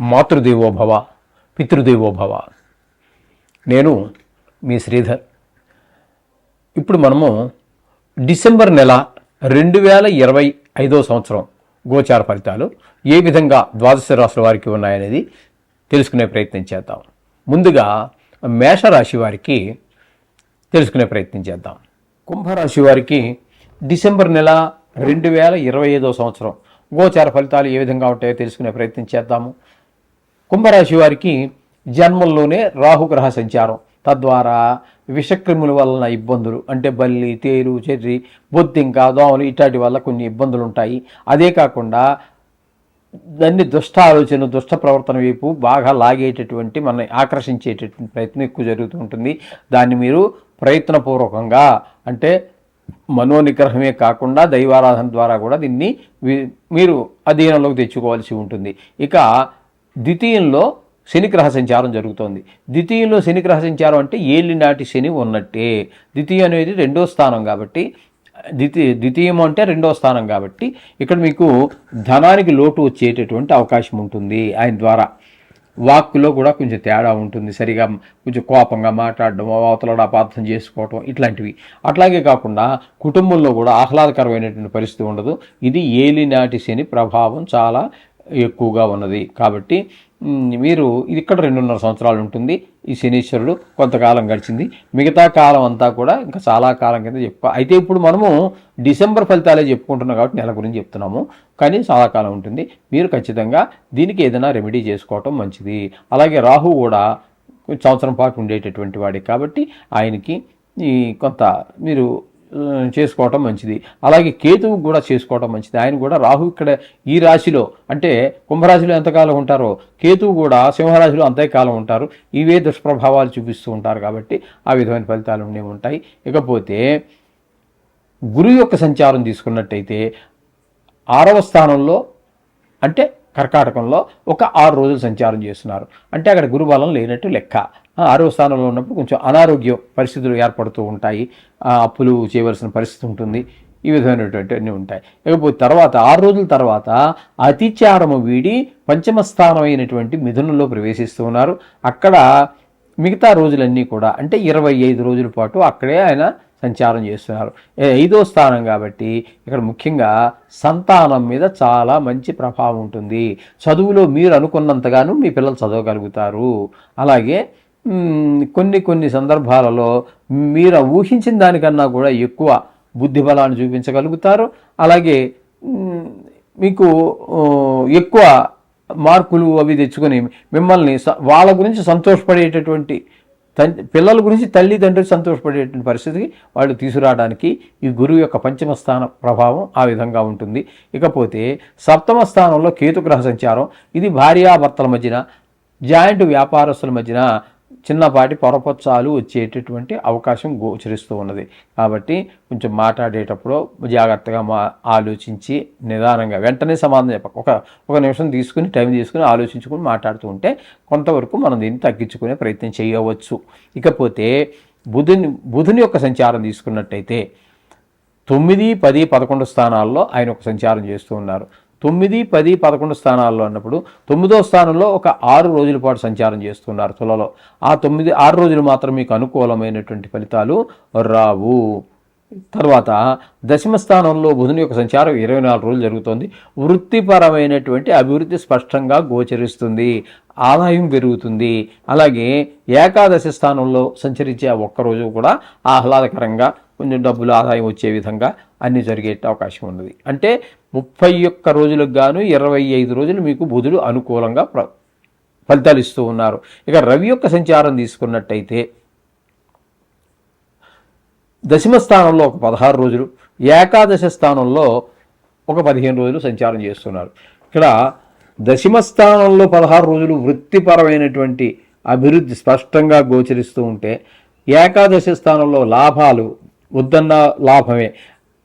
మాతృదేవోభవ పితృదేవోభవ నేను మీ శ్రీధర్. ఇప్పుడు మనము డిసెంబర్ నెల రెండు వేల ఇరవై ఐదో సంవత్సరం గోచార ఫలితాలు ఏ విధంగా ద్వాదశ రాశుల వారికి ఉన్నాయనేది తెలుసుకునే ప్రయత్నం చేద్దాం. ముందుగా మేషరాశి వారికి తెలుసుకునే ప్రయత్నం చేద్దాం. కుంభరాశి వారికి డిసెంబర్ నెల రెండు వేల ఇరవై ఐదో సంవత్సరం గోచార ఫలితాలు ఏ విధంగా ఉంటాయో తెలుసుకునే ప్రయత్నం చేద్దాము. కుంభరాశి వారికి జన్మంలోనే రాహుగ్రహ సంచారం. తద్వారా విషక్రిముల వలన ఇబ్బందులు అంటే బల్లి తేరు చెర్రి బొద్దింక దోమలు ఇట్లాంటి వల్ల కొన్ని ఇబ్బందులు ఉంటాయి అదే కాకుండా దాన్ని దుష్ట ఆలోచన దుష్ట ప్రవర్తన వైపు బాగా లాగేటటువంటి మనల్ని ఆకర్షించేటటువంటి ప్రయత్నం ఎక్కువ జరుగుతూ ఉంటుంది. దాన్ని మీరు ప్రయత్నపూర్వకంగా అంటే మనోనిగ్రహమే కాకుండా దైవారాధన ద్వారా కూడా దీన్ని మీరు అధీనంలోకి తెచ్చుకోవాల్సి ఉంటుంది. ఇక ద్వితీయంలో శనిగ్రహ సంచారం జరుగుతోంది. ద్వితీయంలో శనిగ్రహ సంచారం అంటే ఏలినాటి శని ఉన్నట్టే. ద్వితీయం అనేది రెండో స్థానం కాబట్టి ద్వితీయ ద్వితీయం అంటే రెండో స్థానం కాబట్టి ఇక్కడ మీకు ధనానికి లోటు వచ్చేటటువంటి అవకాశం ఉంటుంది ఆయన ద్వారా. వాక్కులో కూడా కొంచెం తేడా ఉంటుంది. సరిగా కొంచెం కోపంగా మాట్లాడడం అవతల అపార్థం చేసుకోవటం ఇట్లాంటివి. అట్లాగే కాకుండా కుటుంబంలో కూడా ఆహ్లాదకరమైనటువంటి పరిస్థితి ఉండదు. ఇది ఏలినాటి శని ప్రభావం చాలా ఎక్కువగా ఉన్నది. కాబట్టి మీరు ఇక్కడ రెండున్నర సంవత్సరాలు ఉంటుంది. ఈ శనీశ్వరుడు కొంతకాలం గడిచింది. మిగతా కాలం అంతా కూడా ఇంకా చాలా కాలం కింద చెప్పుకో అయితే ఇప్పుడు మనము డిసెంబర్ ఫలితాలే చెప్పుకుంటున్నాం కాబట్టి నెల గురించి చెప్తున్నాము. కానీ చాలా కాలం ఉంటుంది. మీరు ఖచ్చితంగా దీనికి ఏదైనా రెమెడీ చేసుకోవటం మంచిది. అలాగే రాహు కూడా సంవత్సరం పాటు ఉండేటటువంటి వాడే కాబట్టి ఆయనకి ఈ కొంత మీరు చేసుకోవటం మంచిది. అలాగే కేతువు కూడా చేసుకోవటం మంచిది. ఆయన కూడా రాహు ఇక్కడ ఈ రాశిలో అంటే కుంభరాశిలో ఎంతకాలం ఉంటారో కేతువు కూడా సింహరాశిలో అంతే కాలం ఉంటారు. ఇవే దుష్ప్రభావాలు చూపిస్తూ ఉంటారు కాబట్టి ఆ విధమైన ఫలితాలు ఉండే ఉంటాయి. ఇకపోతే గురువు యొక్క సంచారం తీసుకున్నట్టయితే ఆరవ స్థానంలో అంటే కర్కాటకంలో ఒక ఆరు రోజులు సంచారం చేస్తున్నారు. అంటే అక్కడ గురుబలం లేనట్టు లెక్క. ఆరో స్థానంలో ఉన్నప్పుడు కొంచెం అనారోగ్య పరిస్థితులు ఏర్పడుతూ ఉంటాయి. అప్పులు చేయవలసిన పరిస్థితి ఉంటుంది. ఈ విధమైనటువంటి అన్నీ ఉంటాయి. ఇకపోతే తర్వాత ఆరు రోజుల తర్వాత అతిచారము వీడి పంచమ స్థానం అయినటువంటి మిథునంలో ప్రవేశిస్తూ ఉన్నారు. అక్కడ మిగతా రోజులన్నీ కూడా అంటే ఇరవై ఐదు రోజుల పాటు అక్కడే ఆయన సంచారం చేస్తున్నారు. ఐదో స్థానం కాబట్టి ఇక్కడ ముఖ్యంగా సంతానం మీద చాలా మంచి ప్రభావం ఉంటుంది. చదువులో మీరు అనుకున్నంతగాను మీ పిల్లలు చదవగలుగుతారు. అలాగే కొన్ని కొన్ని సందర్భాలలో మీరు ఊహించిన దానికన్నా కూడా ఎక్కువ బుద్ధి బలాన్ని చూపించగలుగుతారు. అలాగే మీకు ఎక్కువ మార్కులు అవి తెచ్చుకొని మిమ్మల్ని వాళ్ళ గురించి సంతోషపడేటటువంటి పిల్లల గురించి తల్లిదండ్రులు సంతోషపడేటువంటి పరిస్థితికి వాళ్ళు తీసుకురావడానికి ఈ గురువు యొక్క పంచమ స్థాన ప్రభావం ఆ విధంగా ఉంటుంది. ఇకపోతే సప్తమ స్థానంలో కేతుగ్రహ సంచారం ఇది భార్యాభర్తల మధ్యన జాయింట్ వ్యాపారస్తుల మధ్యన చిన్నపాటి పొరపచ్చాలు వచ్చేటటువంటి అవకాశం గోచరిస్తూ ఉన్నది. కాబట్టి కొంచెం మాట్లాడేటప్పుడు జాగ్రత్తగా మా ఆలోచించి నిదానంగా వెంటనే సమాధానం చెప్పక ఒక ఒక నిమిషం తీసుకుని టైం తీసుకుని ఆలోచించుకుని మాట్లాడుతూ ఉంటే కొంతవరకు మనం దీన్ని తగ్గించుకునే ప్రయత్నం చేయవచ్చు. ఇకపోతే బుధుని బుధుని యొక్క సంచారం తీసుకున్నట్టయితే తొమ్మిది పది పదకొండు స్థానాల్లో ఆయన ఒక సంచారం చేస్తూ ఉన్నారు. తొమ్మిది పది పదకొండు స్థానాల్లో అన్నప్పుడు తొమ్మిదో స్థానంలో ఒక ఆరు రోజుల పాటు సంచారం చేస్తున్నారు తులలో. ఆ తొమ్మిది ఆరు రోజులు మాత్రం మీకు అనుకూలమైనటువంటి ఫలితాలు రావు. తర్వాత దశమ స్థానంలో బుధుని యొక్క సంచారం ఇరవై నాలుగు రోజులు జరుగుతుంది. వృత్తిపరమైనటువంటి అభివృద్ధి స్పష్టంగా గోచరిస్తుంది. ఆదాయం పెరుగుతుంది. అలాగే ఏకాదశి స్థానంలో సంచరించే ఒక్కరోజు ఒక్క కూడా ఆహ్లాదకరంగా కొంచెం డబ్బులు ఆదాయం వచ్చే విధంగా అన్ని జరిగే అవకాశం ఉన్నది. అంటే ముప్పై ఒక్క రోజులకు గాను ఇరవై ఐదు రోజులు మీకు బుధుడు అనుకూలంగా ప్ర ఫలితాలు ఇస్తూ ఉన్నారు. ఇక రవి యొక్క సంచారం తీసుకున్నట్టయితే దశమ స్థానంలో ఒక పదహారు రోజులు ఏకాదశ స్థానంలో ఒక పదిహేను రోజులు సంచారం చేస్తున్నారు. ఇక్కడ దశమ స్థానంలో పదహారు రోజులు వృత్తిపరమైనటువంటి అభివృద్ధి స్పష్టంగా గోచరిస్తూ ఉంటే ఏకాదశి స్థానంలో లాభాలు వద్దన్న లాభమే.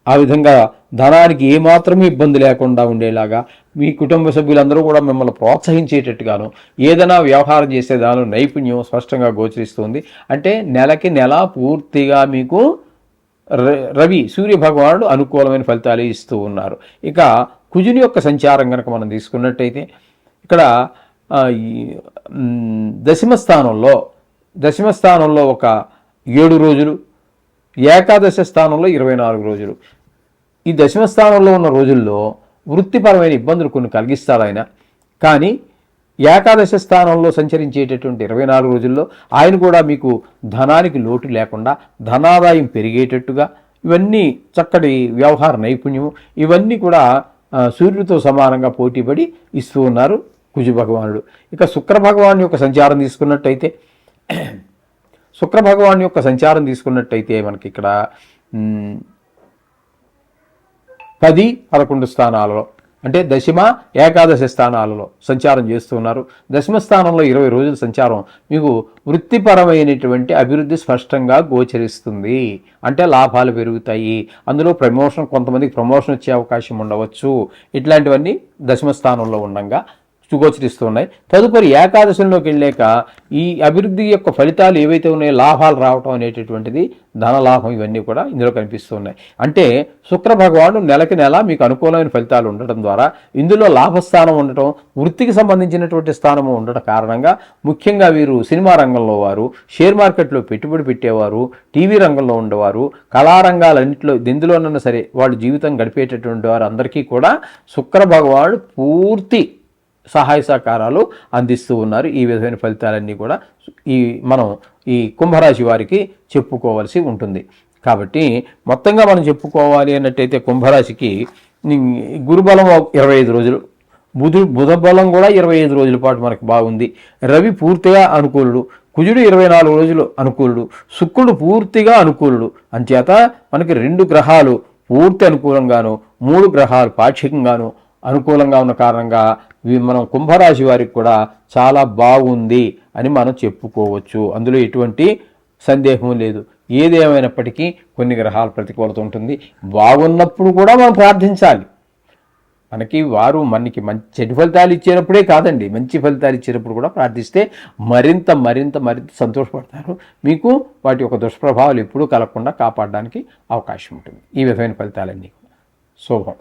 ఆ విధంగా ధనానికి ఏమాత్రం ఇబ్బంది లేకుండా ఉండేలాగా మీ కుటుంబ సభ్యులందరూ కూడా మిమ్మల్ని ప్రోత్సహించేటట్టుగాను ఏదైనా వ్యవహారం చేసే దానిలో నైపుణ్యం స్పష్టంగా గోచరిస్తుంది. అంటే నెలకి నెల పూర్తిగా మీకు రవి సూర్య భగవానుడు అనుకూలమైన ఫలితాలు ఇస్తూ ఉన్నారు. ఇక కుజుని యొక్క సంచారం కనుక మనం తీసుకున్నట్టయితే ఇక్కడ దశమ స్థానంలో దశమ స్థానంలో ఒక ఏడు రోజులు ఏకాదశ స్థానంలో ఇరవై నాలుగు రోజులు. ఈ దశమ స్థానంలో ఉన్న రోజుల్లో వృత్తిపరమైన ఇబ్బందులు కొన్ని కలిగిస్తారు ఆయన. కానీ ఏకాదశ స్థానంలో సంచరించేటటువంటి ఇరవై నాలుగు రోజుల్లో ఆయన కూడా మీకు ధనానికి లోటు లేకుండా ధనాదాయం పెరిగేటట్టుగా ఇవన్నీ చక్కటి వ్యవహార నైపుణ్యం ఇవన్నీ కూడా సూర్యుడితో సమానంగా పోటీపడి ఇస్తూ ఉన్నారు కుజు భగవానుడు. ఇక శుక్ర భగవాన్ యొక్క సంచారం తీసుకున్నట్టయితే శుక్ర భగవాన్ యొక్క సంచారం తీసుకున్నట్టయితే మనకి ఇక్కడ పది పదకొండు స్థానాలలో అంటే దశమ ఏకాదశ స్థానాలలో సంచారం చేస్తున్నారు. దశమ స్థానంలో ఇరవై రోజుల సంచారం మీకు వృత్తిపరమైనటువంటి అభివృద్ధి స్పష్టంగా గోచరిస్తుంది. అంటే లాభాలు పెరుగుతాయి. అందులో ప్రమోషన్ కొంతమందికి ప్రమోషన్ వచ్చే అవకాశం ఉండవచ్చు. ఇట్లాంటివన్నీ దశమ స్థానంలో ఉండగా గోచరిస్తున్నాయి తదుపరి ఏకాదశంలోకి వెళ్ళాక ఈ అభివృద్ధి యొక్క ఫలితాలు ఏవైతే ఉన్నాయో లాభాలు రావటం అనేటటువంటిది ధన లాభం ఇవన్నీ కూడా ఇందులో కనిపిస్తున్నాయి. అంటే శుక్ర భగవానుడు నెలకి నెల మీకు అనుకూలమైన ఫలితాలు ఉండటం ద్వారా ఇందులో లాభస్థానం ఉండటం వృత్తికి సంబంధించినటువంటి స్థానము ఉండటం కారణంగా ముఖ్యంగా వీరు సినిమా రంగంలో వారు షేర్ మార్కెట్లో పెట్టుబడి పెట్టేవారు టీవీ రంగంలో ఉండేవారు కళారంగాలన్నింటిలో ఎందులోనన్నా సరే వాళ్ళు జీవితం గడిపేటటువంటి వారు అందరికీ కూడా శుక్ర భగవానుడు పూర్తి సహాయ సహకారాలు అందిస్తూ ఉన్నారు. ఈ విధమైన ఫలితాలన్నీ కూడా ఈ మనం ఈ కుంభరాశి వారికి చెప్పుకోవాల్సి ఉంటుంది. కాబట్టి మొత్తంగా మనం చెప్పుకోవాలి అన్నట్టయితే కుంభరాశికి గురుబలం ఇరవై ఐదు రోజులు బుధు బుధ బలం కూడా ఇరవై ఐదు రోజుల పాటు మనకు బాగుంది. రవి పూర్తిగా అనుకూలుడు కుజుడు ఇరవై నాలుగు రోజులు అనుకూలుడు శుక్రుడు పూర్తిగా అనుకూలుడు. అంచేత మనకి రెండు గ్రహాలు పూర్తి అనుకూలంగాను మూడు గ్రహాలు పాక్షికంగాను అనుకూలంగా ఉన్న కారణంగా మనం కుంభరాశి వారికి కూడా చాలా బాగుంది అని మనం చెప్పుకోవచ్చు. అందులో ఎటువంటి సందేహం లేదు. ఏదేమైనప్పటికీ కొన్ని గ్రహాల ప్రతికూలత ఉంటుంది. బాగున్నప్పుడు కూడా మనం ప్రార్థించాలి. మనకి వారు మనకి మంచి చెడు ఫలితాలు ఇచ్చేటప్పుడే కాదండి. మంచి ఫలితాలు ఇచ్చేటప్పుడు కూడా ప్రార్థిస్తే మరింత మరింత మరింత సంతోషపడతారు. మీకు వాటి యొక్క దుష్ప్రభావాలు ఎప్పుడూ కలగకుండా కాపాడడానికి అవకాశం ఉంటుంది. ఈ విధమైన ఫలితాలన్నీ కూడా. శుభం.